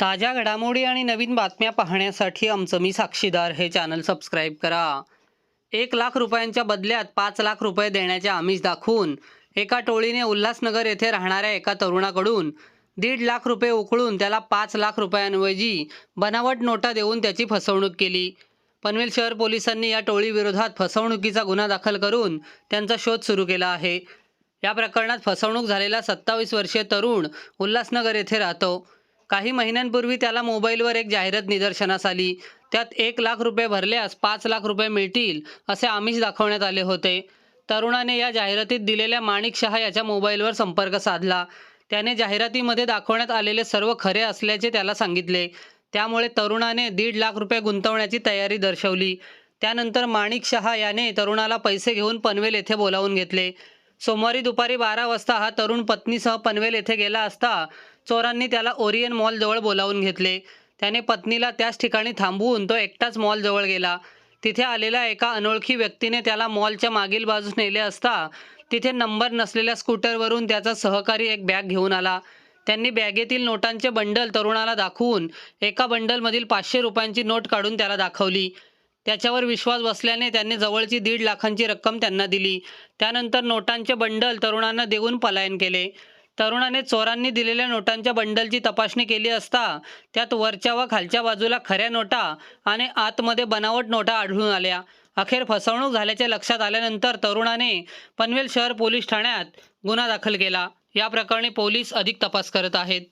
ताज्या घडामोडी आणि नवीन बातम्या पाहण्यासाठी आमचं मी साक्षीदार हे चॅनल सबस्क्राईब करा. एक लाख रुपयांच्या बदल्यात पाच लाख रुपये देण्याचे आमिष दाखवून एका टोळीने उल्हासनगर येथे राहणाऱ्या एका तरुणाकडून दीड लाख रुपये उकळून त्याला पाच लाख रुपयांऐवजी बनावट नोटा देऊन त्याची फसवणूक केली. पनवेल शहर पोलिसांनी या टोळीविरोधात फसवणुकीचा गुन्हा दाखल करून त्यांचा शोध सुरू केला आहे. या प्रकरणात फसवणूक झालेला सत्तावीस वर्षीय तरुण उल्हासनगर येथे राहतो. काही महिन्यांपूर्वी त्याला मोबाईलवर एक जाहिरात निदर्शनास आली. त्यात एक लाख रुपये भरल्यास पाच लाख रुपये मिळतील असे आमिष दाखवण्यात आले होते. तरुणाने या जाहिरातीत दिलेल्या माणिक शहा याच्या मोबाईलवर संपर्क साधला. त्याने जाहिरातीमध्ये दाखवण्यात आलेले सर्व खरे असल्याचे त्याला सांगितले. त्यामुळे तरुणाने दीड लाख रुपये गुंतवण्याची तयारी दर्शवली. त्यानंतर माणिक शहा याने तरुणाला पैसे घेऊन पनवेल येथे बोलावून घेतले. सोमवारी दुपारी बारा वाजता हा तरुण पत्नीसह पनवेल येथे गेला असता चोरांनी त्याला ओरियन मॉलजवळ बोलावून घेतले. त्याने पत्नीला त्याच ठिकाणी थांबवून तो एकटाच मॉलजवळ गेला. तिथे आलेल्या एका अनोळखी व्यक्तीने त्याला मॉलच्या मागील बाजूस नेले असता तिथे नंबर नसलेल्या स्कूटरवरून त्याचा सहकारी एक बॅग घेऊन आला. त्यांनी बॅगेतील नोटांचे बंडल तरुणाला दाखवून एका बंडलमधील पाचशे रुपयांची नोट काढून त्याला दाखवली. त्याच्यावर विश्वास बसल्याने त्यांनी जवळची दीड लाखांची रक्कम त्यांना दिली. त्यानंतर नोटांचे बंडल तरुणांना देऊन पलायन केले. तरुणाने चोरांनी दिलेल्या नोटांच्या बंडलची तपासणी केली असता त्यात वरच्या व खालच्या बाजूला खऱ्या नोटा आणि आतमध्ये बनावट नोटा आढळून आल्या. अखेर फसवणूक झाल्याचे लक्षात आल्यानंतर तरुणाने पनवेल शहर पोलीस ठाण्यात गुन्हा दाखल केला. या प्रकरणी पोलीस अधिक तपास करत आहेत.